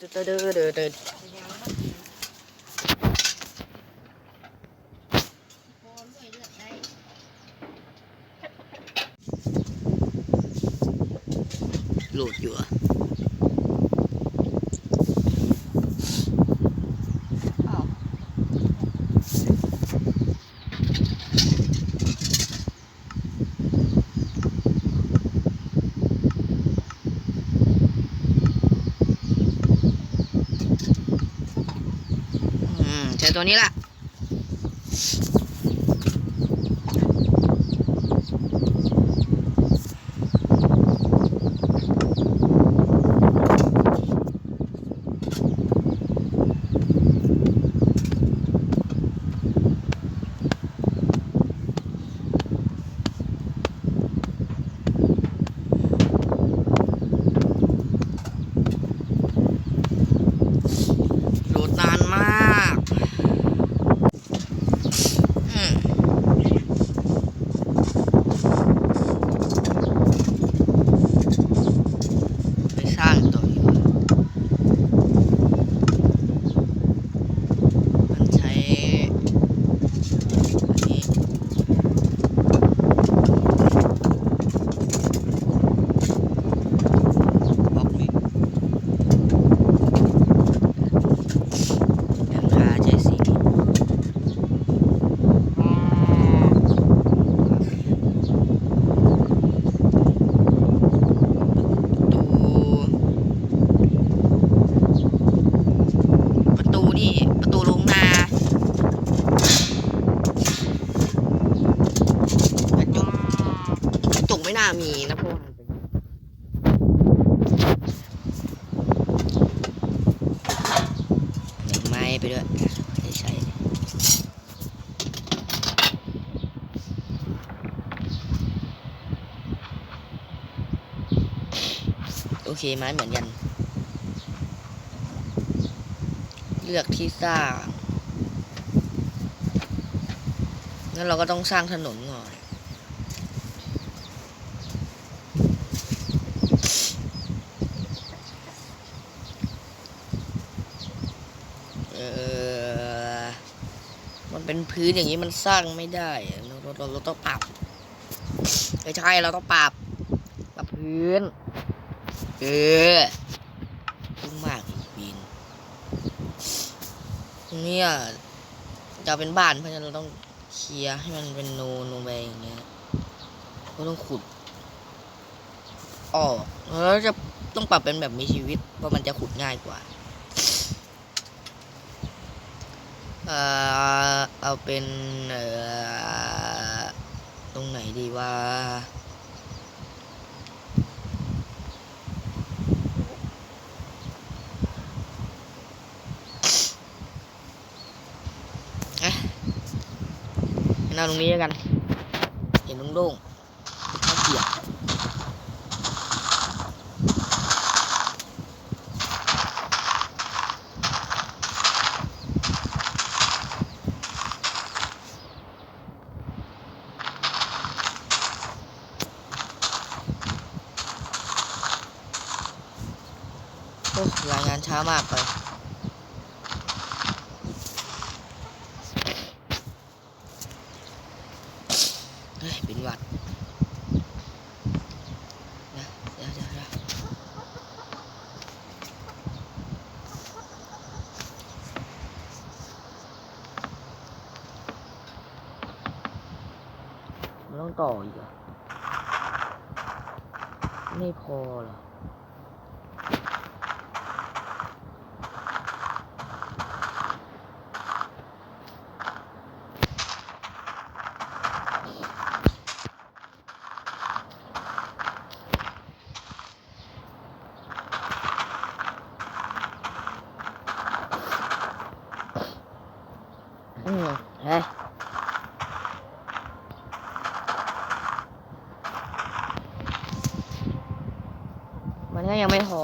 เดินเดินเดินเดินโหลดอยู่อะอ้าวอืมใช้ ตัวนี้ละโหลดนานมากอืมไปสร้างตัวอยู่มันใช้อันนี้บล็อกนี้ยังหาใช้สีนี้ประตู ประตูนี่ประตูลงนากระจกกระจกไม่น่ามีนะเพราะว่ามันเป็นเหนียว ไปด้วยใช้โอเคไม้เหมือนกัน เลือกที่สร้างงั้นเราก็ต้องสร้างถนนก่อน เออ มันเป็น พื้นอย่างนี้มันสร้างไม่ได้เราเราเราต้องปรับไม่ใช่เราต้องปรับปรับพื้น เออพุ่งมากอีกปีนเนี่ยจะเป็นบ้านเพราะฉะนั้นเราต้องเคลียร์ให้มันเป็นโนโนไปอย่างเงี้ยเราต้องขุดออกแล้วจะต้องปรับเป็นแบบมีชีวิตเพราะมันจะขุดง่ายกว่า เอาเป็นตรงไหนดีว่าเอ๊ะงั้นเอาตรงนี้แล้วกัน เห็นโล่งๆข้าเกียบโอ้รามากไปเฮ้ยเป็นวัดนะเดี๋ยวเดี๋ยวเดี๋ยวมันต้องต่ออีกเหรอไม่พอเหรอ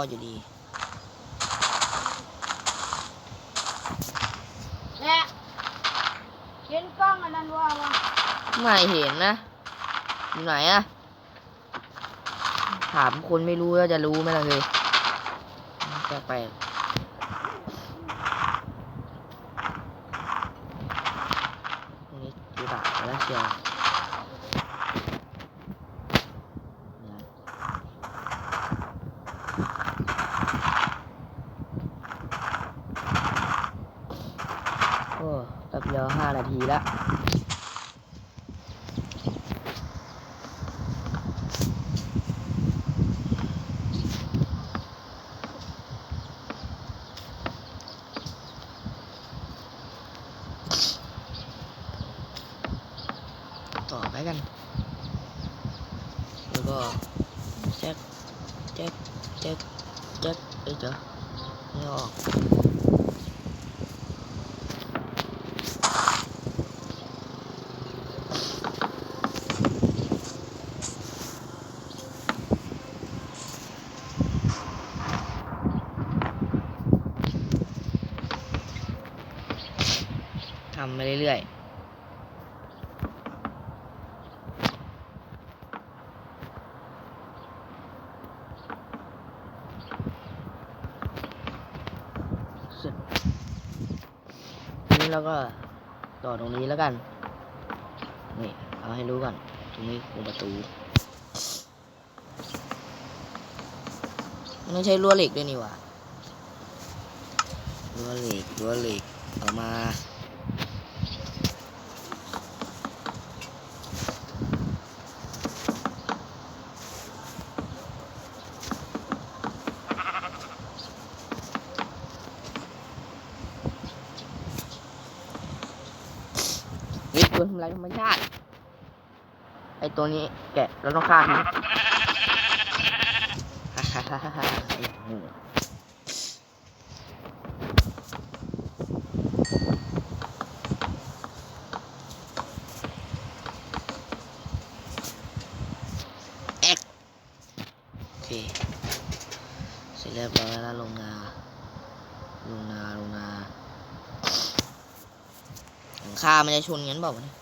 ออยู่ดีและเห็นกล้องอันนั้นว่าว่าไม่เห็นนะอยู่ไหนอะถามคนไม่รู้แล้จะรู้ไหมล่ะเลยแปลกๆนี่ดูดาบแล้วเชียว เรื่อยๆเสร็จทีนี้เราก็ต่อตรงนี้แล้วกัน นี่เอาให้รู้ก่อน ตรงนี้ตรงประตูมันไม่ใช่รั้วเหล็กด้วยนี่หว่ารั้วเหล็กรั้วเหล็กเอามา นี่ตัวทำลายธรรมชาติ ไอตัวนี้แกะเราต้องฆ่ามันฮ่าฮ่าฮ่าฮ่าฮ่าไอ้หนูเอ็กโอเค เสร็จเรียบร้อยแล้วลงนา ลงนา ลงนา หลัง คา มันจะชนงั้นเปล่าวะเนี่ย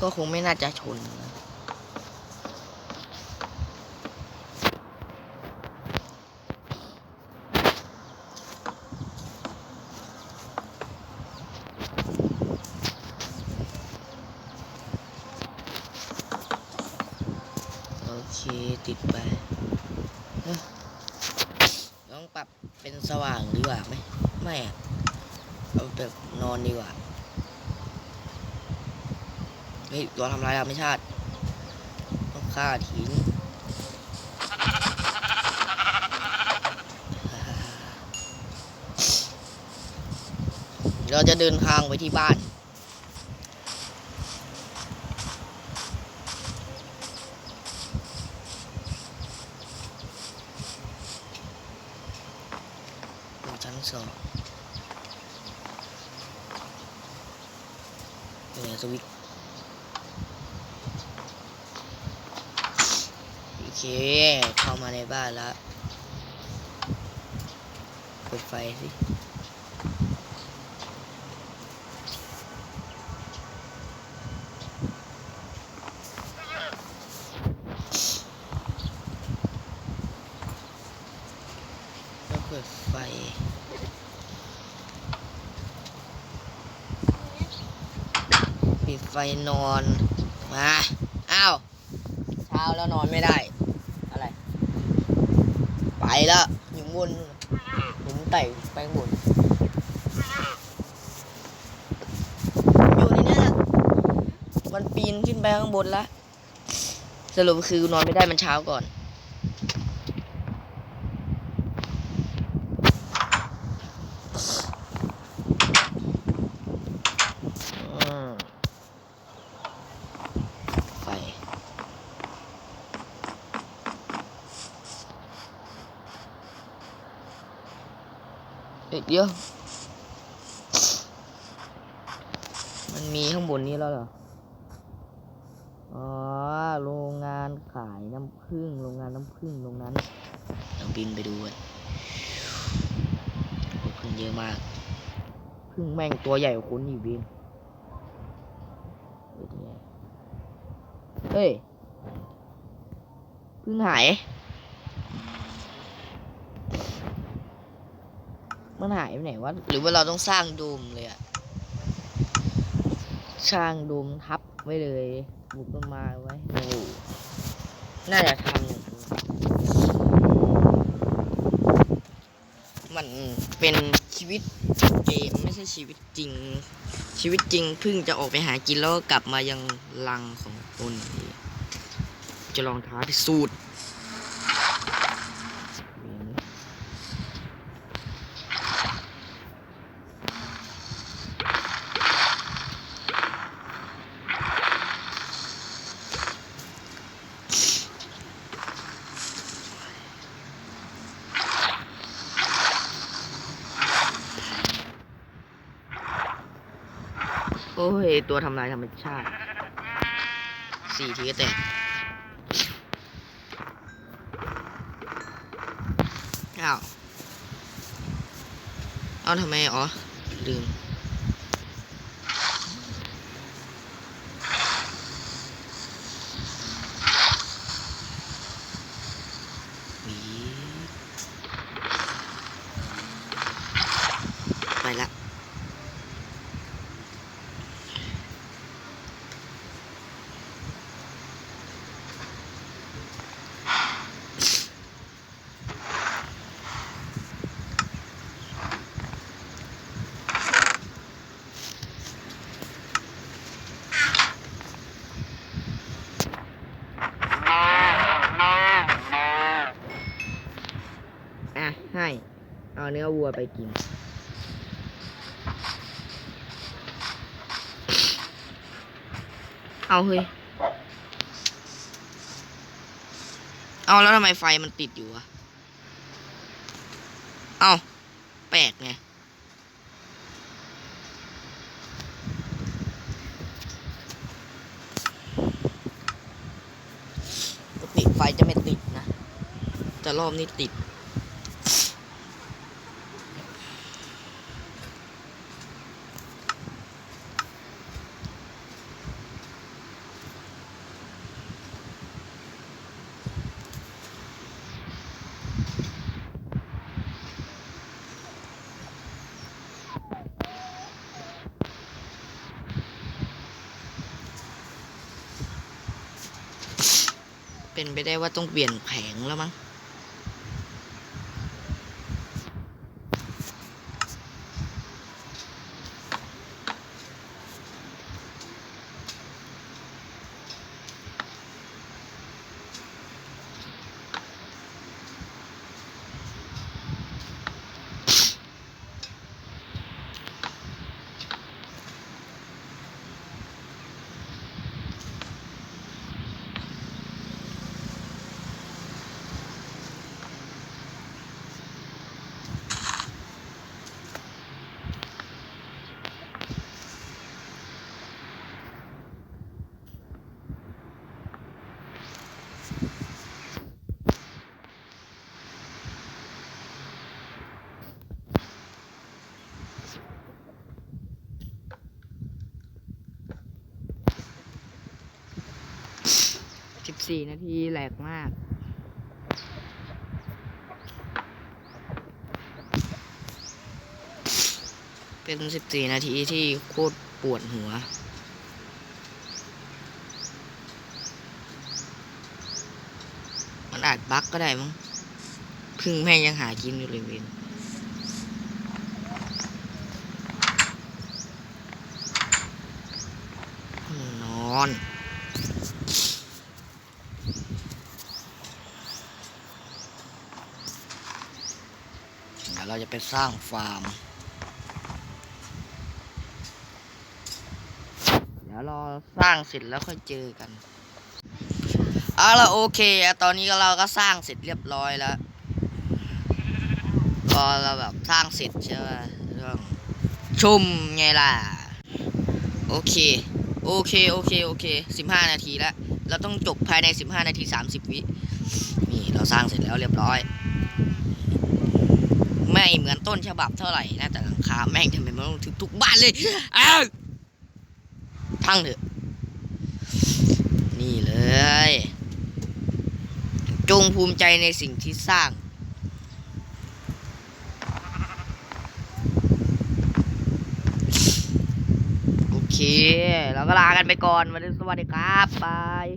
ก็คงไม่น่าจะชนนะ โอเค ติดไปเอ้อลองปรับเป็นสว่างดีกว่าไหมไม่อะเอาแบบนอนดีกว่าเฮ้ยตัวทำลายธรรมชาติต้องฆ่าทิ้งเราจะเดินทางไปที่บ้าน อยู่ชั้นสองเนี่ยสวิตช์โอ เค เข้ามาในบ้านแล้วเปิดไฟสิแล้วเปิดไฟปิดไฟนอน มา อ้าว เช้าแล้วนอนไม่ได้ ไปละอยู่บนผมไต่ไปบนอยู่ในนี้ยมันปีนขึ้นไปข้างบนละสรุปคือนอนไม่ได้มันเช้าก่อน อืมไฟ เอ๊ะเดี๋ยว มันมีข้างบนนี้แล้วเหรอ อ๋อ โรงงานานขายน้ำผึ้ง โรงงานน้ำผึ้งตรงนั้นเราบินไปดูกันโอ้ผึ้งเยอะมากผึ้งแม่งตัวใหญ่กว่าคุณอีกบินเป็นไงเฮ้ยผึ้งหาย มันหายไปไหนวะหรือว่าเราต้องสร้างโดมเลยอะสร้างโดมทับไว้เลยปลูกต้นไม้ไว้โอ้น่าจะทำอย่างนั้นมันเป็นชีวิตเกมไม่ใช่ชีวิตจริง ชีวิตจริงเพิ่งจะออกไปหากินแล้วกลับมายังรังของตนจะลองท้าพิสูจน์เว้น โอ้ย ตัวทำลายธรรมชาติสี่ทีก็แตกอ้าวเอาทำไมอ๋อ ลืมไปละ ให้ เอาเนื้อวัวไปกิน เอาเฮ้ย เอาแล้วทำไมไฟมันติดอยู่อะเอาแปลกไงปกติไฟจะไม่ติดนะ แต่รอบนี้ติด เป็นไปได้ว่าต้องเปลี่ยนแผงแล้วมั้ง สี่นาทีแหลกมากเป็นสิบสี่นาทีที่โคตรปวดหัว มันอาจบั๊กก็ได้มั้งพึ่งแม่ยังหากินอยู่เลยเวนนอน เราจะไปสร้างฟาร์ม เดี๋ยวรอสร้างเสร็จแล้วค่อยเจอกันเอาละโอเค ตอนนี้เราก็สร้างเสร็จเรียบร้อยแล้ว พอเราแบบสร้างเสร็จใช่ไหมต้องชุ่มไงล่ะ โอเค โอเค โอเค โอเคสิบห้านาทีแล้ว เราต้องจบภายในสิบห้านาทีสามสิบวิ นี่เราสร้างเสร็จแล้วเรียบร้อย ไม่เหมือนต้นฉบับเท่าไหร่นะแต่หลังคาแม่งทำไมมันต้องถึงทุกบ้านเลยอ้าวทั้งเถอะ นี่เลย จงภูมิใจในสิ่งที่สร้างโอเค เราก็ลากันไปก่อนวันนี้สวัสดีครับ บาย